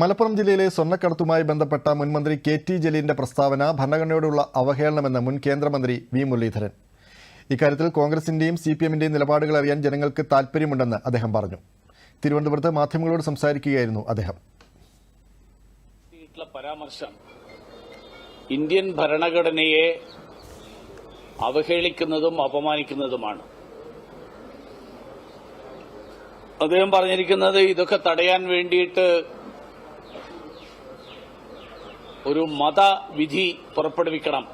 മലപ്പുറം ജില്ലയിലെ സ്വർണക്കടത്തുമായി ബന്ധപ്പെട്ട മുൻമന്ത്രി കെ ടി ജലീലിന്റെ പ്രസ്താവന ഭരണഘടനയോടുള്ള അവഹേളനമെന്ന് മുൻ കേന്ദ്രമന്ത്രി വി മുരളീധരൻ. ഇക്കാര്യത്തിൽ കോൺഗ്രസിന്റെയും സി പി എമ്മിന്റെയും നിലപാടുകൾ അറിയാൻ ജനങ്ങൾക്ക് താൽപ്പര്യമുണ്ടെന്ന് അദ്ദേഹം പറഞ്ഞു. തിരുവനന്തപുരത്ത് മാധ്യമങ്ങളോട് സംസാരിക്കുകയായിരുന്നു അദ്ദേഹം. പരാമർശം ഇന്ത്യൻ ഭരണഘടനയെ അവഹേളിക്കുന്നതും അപമാനിക്കുന്നതുമാണ്. അദ്ദേഹം പറഞ്ഞിരിക്കുന്നത് ഇതൊക്കെ തടയാൻ വേണ്ടിയിട്ട് ഒരു മതവിധി പുറപ്പെടുവിക്കണം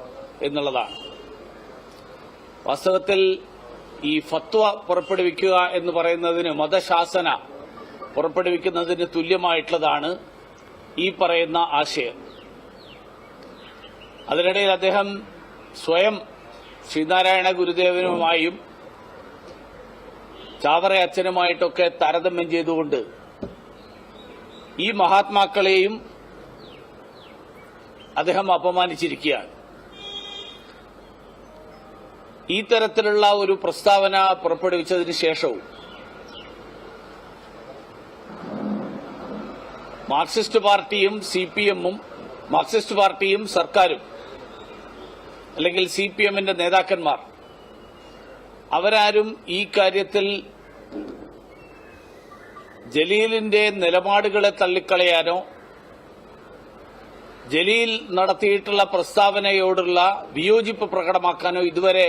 എന്നുള്ളതാണ്. വാസ്തവത്തിൽ ഈ ഫത്വ പുറപ്പെടുവിക്കുക എന്ന് പറയുന്നതിന് മതശാസന പുറപ്പെടുവിക്കുന്നതിന് തുല്യമായിട്ടുള്ളതാണ് ഈ പറയുന്ന ആശയം. അതിനിടയിൽ അദ്ദേഹം സ്വയം ശ്രീനാരായണ ഗുരുദേവനുമായും ചാവറ അച്ഛനുമായിട്ടൊക്കെ താരതമ്യം ചെയ്തുകൊണ്ട് ഈ മഹാത്മാക്കളെയും അദ്ദേഹം അപമാനിച്ചിരിക്കുകയാണ്. ഈ തരത്തിലുള്ള ഒരു പ്രസ്താവന പുറപ്പെടുവിച്ചതിന് ശേഷവും മാർക്സിസ്റ്റ് പാർട്ടിയും സി പി എമ്മും മാർക്സിസ്റ്റ് പാർട്ടിയും സർക്കാരും അല്ലെങ്കിൽ സി പി എമ്മിന്റെ നേതാക്കന്മാർ അവരാരും ഈ കാര്യത്തിൽ ജലീലിന്റെ നിലപാടുകളെ തള്ളിക്കളയാനോ ജലീൽ നടത്തിയിട്ടുള്ള പ്രസ്താവനയോടുള്ള വിയോജിപ്പ് പ്രകടമാക്കാനോ ഇതുവരെ